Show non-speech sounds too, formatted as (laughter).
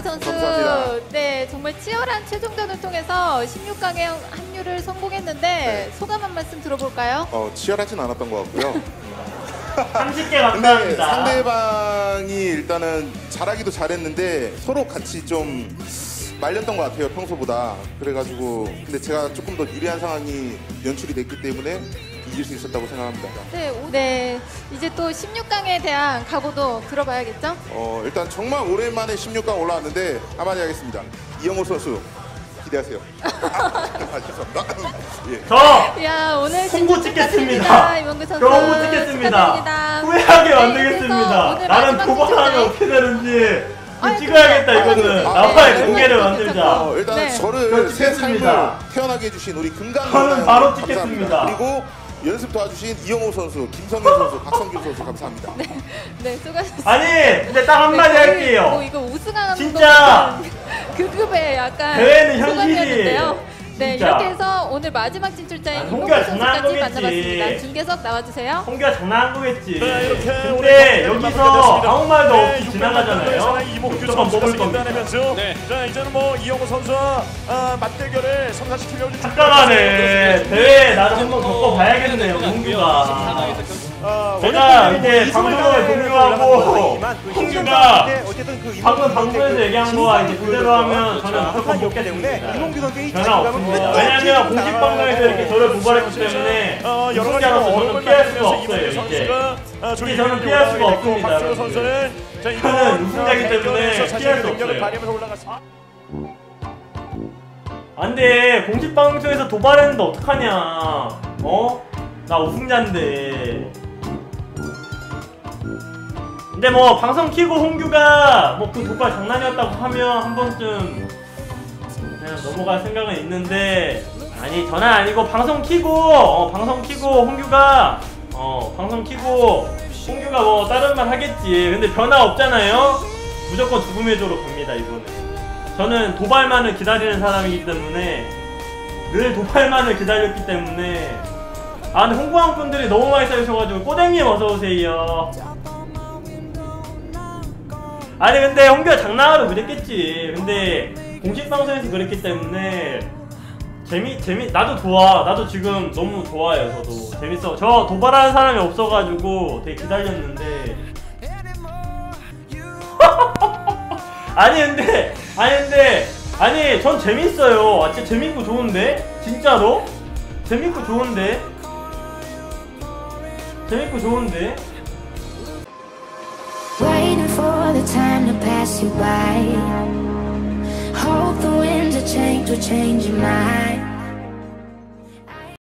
이몽규 선수 감사합니다. 네 정말 치열한 최종전을 통해서 16강에 합류를 성공했는데 네. 소감 한 말씀 들어볼까요? 어, 치열하진 않았던 것 같고요. 30개 근데 감사합니다. 상대방이 일단은 잘하기도 잘했는데 서로 같이 좀 말렸던 것 같아요 평소보다 그래가지고 근데 제가 조금 더 유리한 상황이 연출이 됐기 때문에 이길 수 있었다고 생각합니다. 네, 오- 네 이제 또 16강에 대한 각오도 들어봐야겠죠? 어, 일단 정말 오랜만에 16강 올라왔는데 한마디 하겠습니다. 이영호 선수 기대하세요. (laughs) 아, 죄송합니다. 예. 저 야 오늘 홍보 진짜 찍겠습니다. 축하드립니다, 이몽규 선수. 저 홍보 찍겠습니다. 축하드립니다. 후회하게 네, 만들겠습니다. 그래서 오늘 나는 마지막 도발하면 어떻게 되는지 아니, 찍어야겠다 근데- 이거는 아, 나와의 네, 공개를 네, 만들자. 어, 일단 네. 저를 저새 삶을 찍겠습니다. 태어나게 해주신 우리 금강 저는 바로 감사합니다. 찍겠습니다. 그리고 연습 도와주신 이영호 선수, 김성현 선수, 박성규 선수 감사합니다. 네 수고하셨습니다. 아니 근데 딱 한마디 네, 할게요. 뭐 이거 우승하는 진짜 그 급의 약간 대회는 현실이. 네 진짜. 이렇게 해서 오늘 마지막 진출자인 홍규가 장난한 선수까지. 만나봤습니다. 중계석 나와주세요. 홍기가 장난한 거겠지. 네, 이렇게 근데 오늘 여기서. 아무 말도 네, 없이 육백 지나가잖아요. 무조건 선수가 먹을. 승리하면서 네. 자 이제는 뭐 이영호 선수와 아, 맞대결을 성사시키려고 지금 잠깐만에 대회 나도 한번 겪어 아, 제가 원래 이제 그 방송을 공유하고 그 홍규가 어쨌든 그 방금 방송에서 선수의 얘기한 그 거와 이제 그대로 하면. 저는. 무조건. 이몽규 선수의 변화 없습니다. 왜냐면 지금 공식 방송에서 이렇게 저를 도발했기 때문에 어, 여러 가지 우승자로서 저는 피할 수가 없어요. 이제. 아, 이제 저는 피할 수가 없습니다, 이번 저는 우승자이기 때문에 피할 수 없어요. 발휘하면서 올라갔습니다. 안돼 공식 방송에서 도발했는데 어떡하냐 어? 나 우승자인데. 근데 뭐 방송 키고 홍규가 뭐 그 도발 장난이었다고 하면 한 번쯤 그냥 넘어갈 생각은 있는데 아니 전화 아니고 방송 키고 어, 방송 키고 홍규가 어 방송 키고 홍규가 뭐 다른 말 하겠지. 근데 변화 없잖아요? 무조건 죽음의 조로 갑니다 이거는 저는 도발만을 기다리는 사람이기 때문에 늘 도발만을 기다렸기 때문에 아 근데 홍보한 분들이 너무 많이 쌓이셔가지고 꼬댕님 어서오세요. 아니 근데 홍규가 장난하러 그랬겠지. 근데 공식 방송에서 그랬기 때문에 재미 재미 나도 좋아. 나도 지금 너무 좋아요 저도. 재밌어. 저 도발하는 사람이 없어가지고 되게 기다렸는데. (laughs) 아니 근데 아니 근데 아니 전 재밌어요. 아, 진짜 재밌고 좋은데? 진짜로? 재밌고 좋은데 재밌고 좋은데 Waiting for the time to pass you by. Hope the winds of change will change your mind.